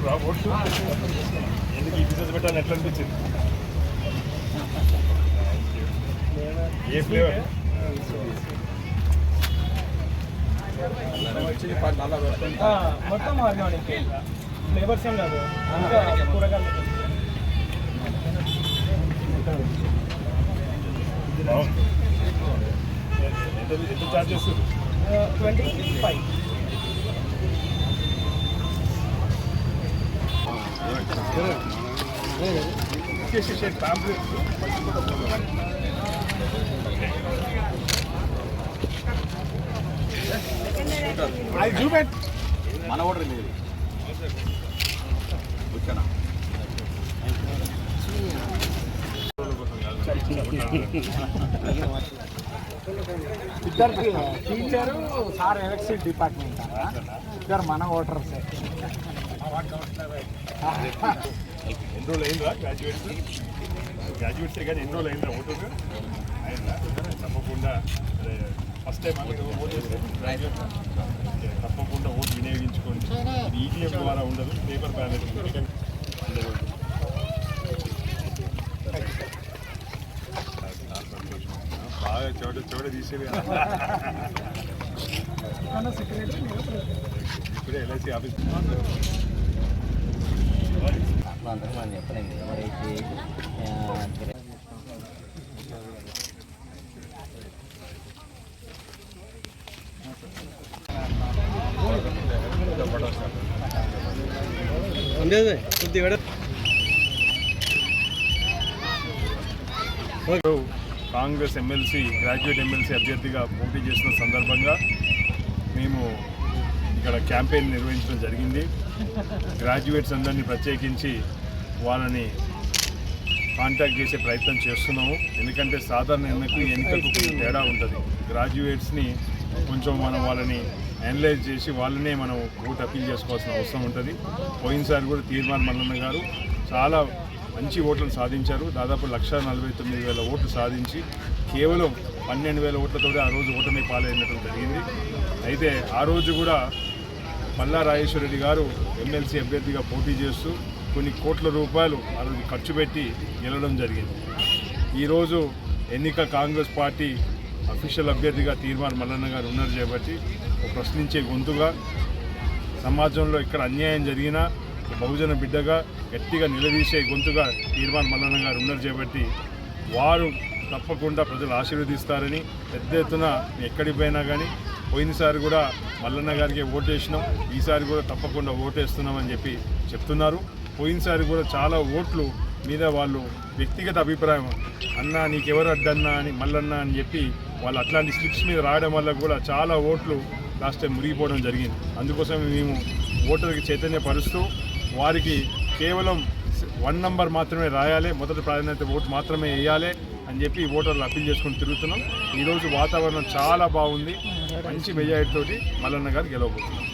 వేసుకురా ఓట్లు ఎందుకు ఈ బిజినెస్ పెట్టాలని ఎట్లా అనిపించింది? ఏ ఫ్లేవర్ మొత్తం ఆర్గానిక్ ఫ్లేవర్స్ ఏం కాదు. అంతా కూరగాయలు ఎంత ఎంత చార్జ్ చేస్తారు ట్వంటీ ఫైవ్. అది చూపెట్ మన ఓటర్ లేదు వచ్చానా ఇద్దరికి టీచరు సార్ ఎలక్షన్ డిపార్ట్మెంట్? ఇద్దరు మన ఓటర్స్. ఎన్ని రోజులు అయిందా గ్రాడ్యుయేట్స్ గ్రాడ్యుయేట్స్ కానీ ఎన్ని రోజులు అయిందా ఓటు అయిందా? తప్పకుండా ఫస్ట్ టైం ఓట్ చేస్తే గ్రాడ్యుయేట్ తప్పకుండా ఓటు వినియోగించుకోండి. ఇది ఈవీఎం ద్వారా ఉండదు పేపర్ బ్యాలెట్ బాగా చోట చోట తీసేది ఇప్పుడే ఎల్ఐసి ఆఫీస్ అట్లా అందరూ మనం చెప్పలేము ఎవరైతే కాంగ్రెస్ ఎమ్మెల్సీ గ్రాడ్యుయేట్ ఎమ్మెల్సీ అభ్యర్థిగా పోటీ చేసిన సందర్భంగా మేము ఇక్కడ క్యాంపెయిన్ నిర్వహించడం జరిగింది. గ్రాడ్యుయేట్స్ అందరినీ ప్రత్యేకించి వాళ్ళని కాంటాక్ట్ చేసే ప్రయత్నం చేస్తున్నాము. ఎందుకంటే సాధారణ ఎన్నికకు ఎన్నికకు కొంచెం తేడా ఉంటుంది. గ్రాడ్యుయేట్స్ని కొంచెం మనం వాళ్ళని అనలైజ్ చేసి వాళ్ళనే మనం ఓటు అప్పీల్ చేసుకోవాల్సిన అవసరం ఉంటుంది. పోయినసారి కూడా తీర్మాన్ మల్లన్న గారు చాలా మంచి ఓట్లను సాధించారు. దాదాపు లక్ష నలభై తొమ్మిది వేల ఓట్లు సాధించి కేవలం పన్నెండు వేల ఓట్లతో ఆ రోజు ఓటమి పాలైనట్టు జరిగింది. అయితే ఆ రోజు కూడా మల్లా రాజేశ్వరరెడ్డి గారు ఎమ్మెల్సీ అభ్యర్థిగా పోటీ చేస్తూ కొన్ని కోట్ల రూపాయలు ఆ రోజు ఖర్చు పెట్టి గెలవడం జరిగింది. ఈరోజు ఎన్నిక కాంగ్రెస్ పార్టీ అఫీషియల్ అభ్యర్థిగా తీర్మాన్ మల్లన్న గారు ఉన్నారు చేపట్టి ప్రశ్నించే గొంతుగా సమాజంలో ఇక్కడ అన్యాయం జరిగినా బహుజన బిడ్డగా గట్టిగా నిలదీసే గొంతుగా తీర్మాన్ మల్లన్న గారు ఉన్నారు చేపట్టి వారు తప్పకుండా ప్రజలు ఆశీర్వదిస్తారని పెద్ద ఎత్తున ఎక్కడికి పోయినా కానీ పోయినసారి కూడా మల్లన్న గారికి ఓటేసినాం ఈసారి కూడా తప్పకుండా ఓటేస్తున్నామని చెప్పి చెప్తున్నారు. పోయినసారి కూడా చాలా ఓట్లు మీద వాళ్ళు వ్యక్తిగత అభిప్రాయం అన్న నీకెవరు అడ్డన్నా అని మల్లన్న అని చెప్పి వాళ్ళు అట్లాంటి స్లిప్స్ మీద రాయడం వల్ల కూడా చాలా ఓట్లు లాస్ట్ టైం మురిగిపోవడం జరిగింది. అందుకోసం మేము ఓటర్కి చైతన్యపరుస్తూ వారికి కేవలం వన్ నంబర్ మాత్రమే రాయాలి మొదటి ప్రాధాన్యత ఓటు మాత్రమే వేయాలి అని చెప్పి ఓటర్లు అప్పీల్ చేసుకుని తిరుగుతున్నాం. ఈరోజు వాతావరణం చాలా బాగుంది. మంచి మెజారిటీ తోటి మల్లన్న గారు గెలవబోతున్నాం.